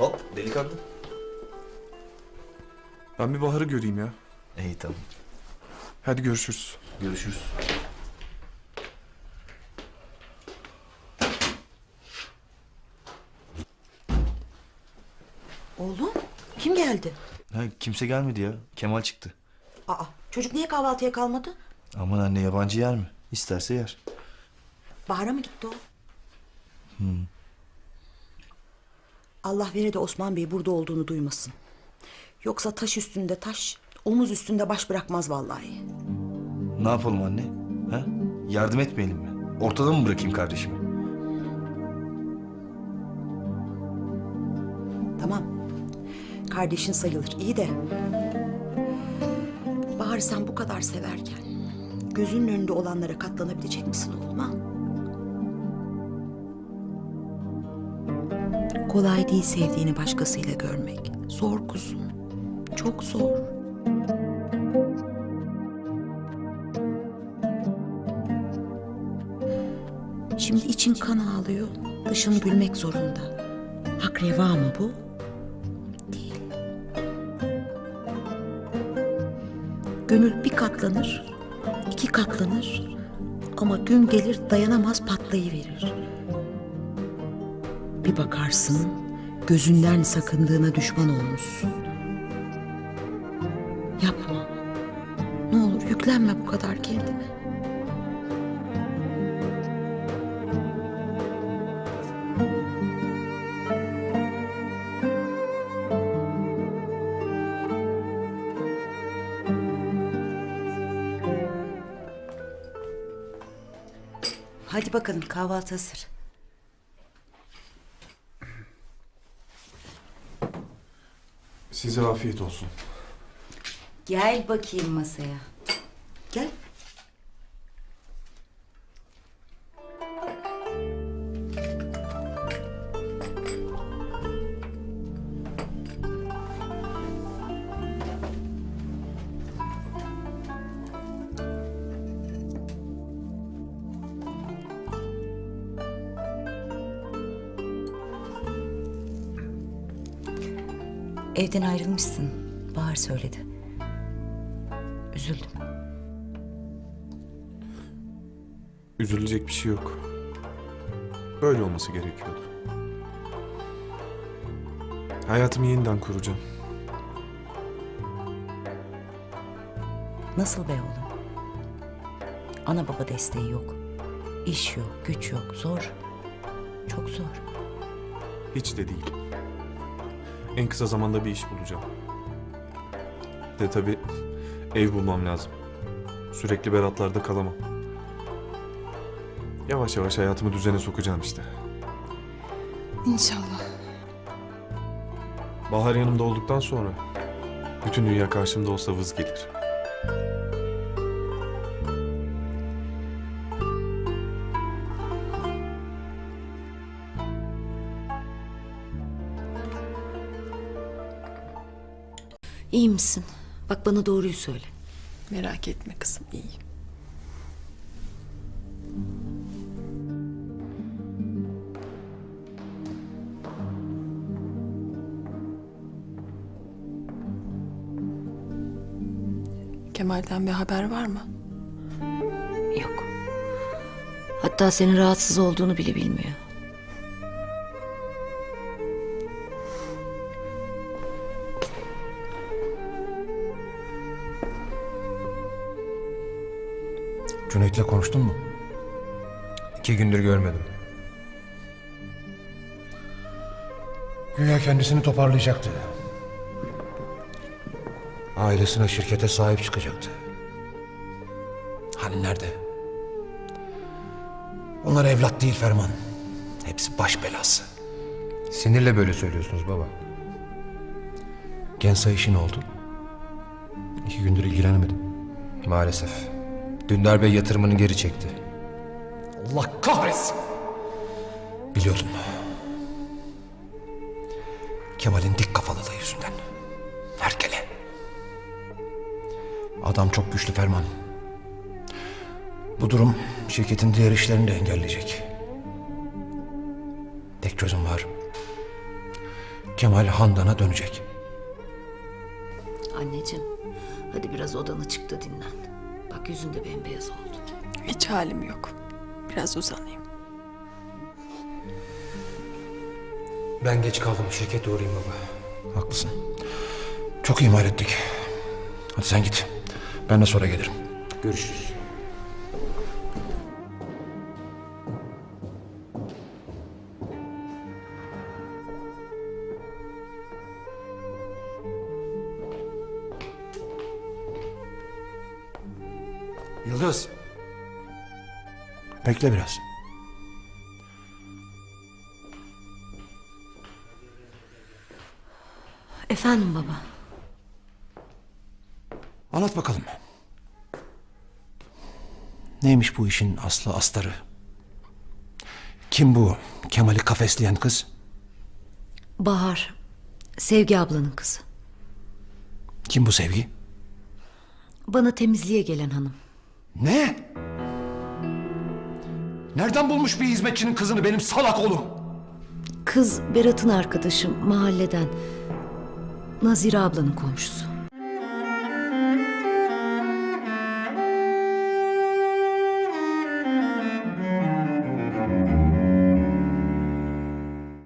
Hop delikanlı. Ben bir Bahar'ı göreyim ya. İyi tamam. Hadi görüşürüz. Görüşürüz. Oğlum kim geldi? Ha, kimse gelmedi ya. Kemal çıktı. Aa çocuk niye kahvaltıya kalmadı? Aman anne yabancı yer mi? İsterse yer. Bahar'a mı gitti o? Allah vere de Osman Bey burada olduğunu duymasın. Yoksa taş üstünde taş, omuz üstünde baş bırakmaz vallahi. Ne yapalım anne? Ha? Yardım etmeyelim mi? Ortada mı bırakayım kardeşimi? Tamam. Kardeşin sayılır. iyi de. Bahar'ı sen bu kadar severken gözünün önünde olanlara katlanabilecek misin oğlum ha? Kolay değil sevdiğini başkasıyla görmek. Zor kuzum. Çok zor. Şimdi için kan ağlıyor. Dışın gülmek zorunda. Hak reva mı bu? Değil. Gönül bir katlanır, iki katlanır. Ama gün gelir dayanamaz patlayıverir. Bir bakarsın gözünden sakındığına düşman olmuşsun. Yapma. Ne olur yüklenme bu kadar kendine. Hadi bakalım kahvaltı hazır. Size afiyet olsun. Gel bakayım masaya. Gel. Evden ayrılmışsın. Bahar söyledi. Üzüldüm. Üzülecek bir şey yok. Böyle olması gerekiyordu. Hayatımı yeniden kuracağım. Nasıl be oğlum? Ana baba desteği yok. İş yok, güç yok. Zor. Çok zor. Hiç de değil. En kısa zamanda bir iş bulacağım. De tabii ev bulmam lazım. Sürekli Beratlarda kalamam. Yavaş yavaş hayatımı düzene sokacağım işte. İnşallah. Bahar yanımda olduktan sonra bütün dünya karşımda olsa vız gelir. İyi misin? Bak bana doğruyu söyle. Merak etme kızım iyi. Kemal'den bir haber var mı? Yok. Hatta senin rahatsız olduğunu bile bilmiyor. Cüneyt'le konuştun mu? İki gündür görmedim. Güya kendisini toparlayacaktı. Ailesine, şirkete sahip çıkacaktı. Hani nerede? Onlar evlat değil Ferman. Hepsi baş belası. Sinirle böyle söylüyorsunuz baba. Gensa işi ne oldu? İki gündür ilgilenemedim. Maalesef. Dündar Bey yatırımını geri çekti. Allah kahretsin. Biliyordum. Kemal'in dik kafalılığı yüzünden. Herkele. Adam çok güçlü Ferman. Bu durum şirketin diğer işlerini de engelleyecek. Tek çözüm var. Kemal Handan'a dönecek. Anneciğim hadi biraz odana çık da dinlen. Bak yüzün de bembeyaz oldu. Hiç halim yok. Biraz uzanayım. Ben geç kaldım. Şirkete uğrayayım baba. Haklısın. Çok ihmal ettik. Hadi sen git. Ben de sonra gelirim. Görüşürüz. Yıldız. Bekle biraz. Efendim baba. Anlat bakalım. Neymiş bu işin aslı astarı? Kim bu Kemal'i kafesleyen kız? Bahar. Sevgi ablanın kızı. Kim bu Sevgi? Bana temizliğe gelen hanım. Ne? Nereden bulmuş bir hizmetçinin kızını benim salak oğlum? Kız Berat'ın arkadaşı mahalleden. Nazire ablanın komşusu.